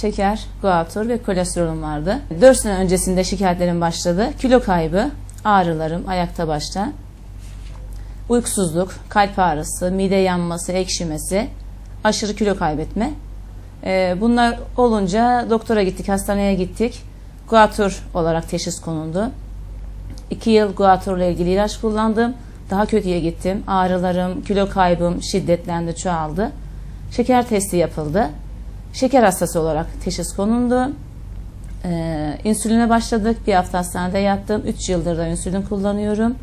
şeker, guatr ve kolesterolüm vardı. 4 sene öncesinde şikayetlerim başladı. Kilo kaybı, ağrılarım ayakta başta, uykusuzluk, kalp ağrısı, mide yanması, ekşimesi, aşırı kilo kaybetme. Ee, bunlar olunca doktora gittik, hastaneye gittik. Guatr olarak teşhis konuldu. 2 yıl guatr ile ilgili ilaç kullandım. Daha kötüye gittim. Ağrılarım, kilo kaybım şiddetlendi, çoğaldı. Şeker testi yapıldı. Şeker hastası olarak teşhis konuldu. Ee, insüline başladık. Bir hafta hastanede yattım. 3 yıldır da insülin kullanıyorum.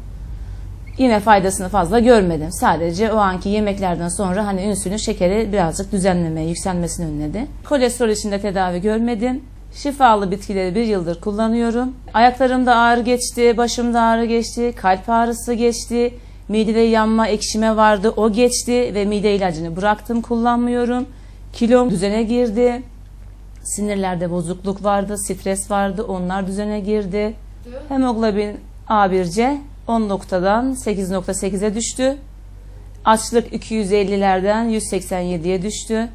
Yine faydasını fazla görmedim. Sadece o anki yemeklerden sonra hani insülin şekeri birazcık düzenlemeye, yükselmesini önledi. Kolesterol için de tedavi görmedim. Şifalı bitkileri bir yıldır kullanıyorum. Ayaklarımda ağrı geçti, başımda ağrı geçti, kalp ağrısı geçti, midede yanma, ekşime vardı, o geçti ve mide ilacını bıraktım, kullanmıyorum. Kilom düzene girdi. Sinirlerde bozukluk vardı, stres vardı, onlar düzene girdi. Hemoglobin A1C 10 noktadan 8.8'e düştü. Açlık 250'lerden 187'ye düştü.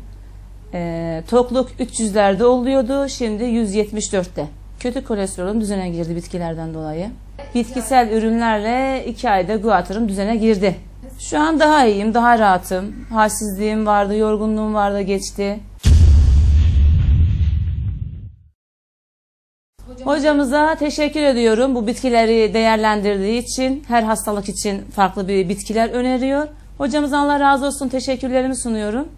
Ee, tokluk 300'lerde oluyordu. Şimdi 174'te. Kötü kolesterolüm düzene girdi bitkilerden dolayı. Bitkisel ürünlerle 2 ayda guatrım düzene girdi. Şu an daha iyiyim, daha rahatım. Halsizliğim vardı, yorgunluğum vardı, geçti. Hocamıza teşekkür ediyorum bu bitkileri değerlendirdiği için. Her hastalık için farklı bir bitkiler öneriyor. Hocamıza Allah razı olsun teşekkürlerimi sunuyorum.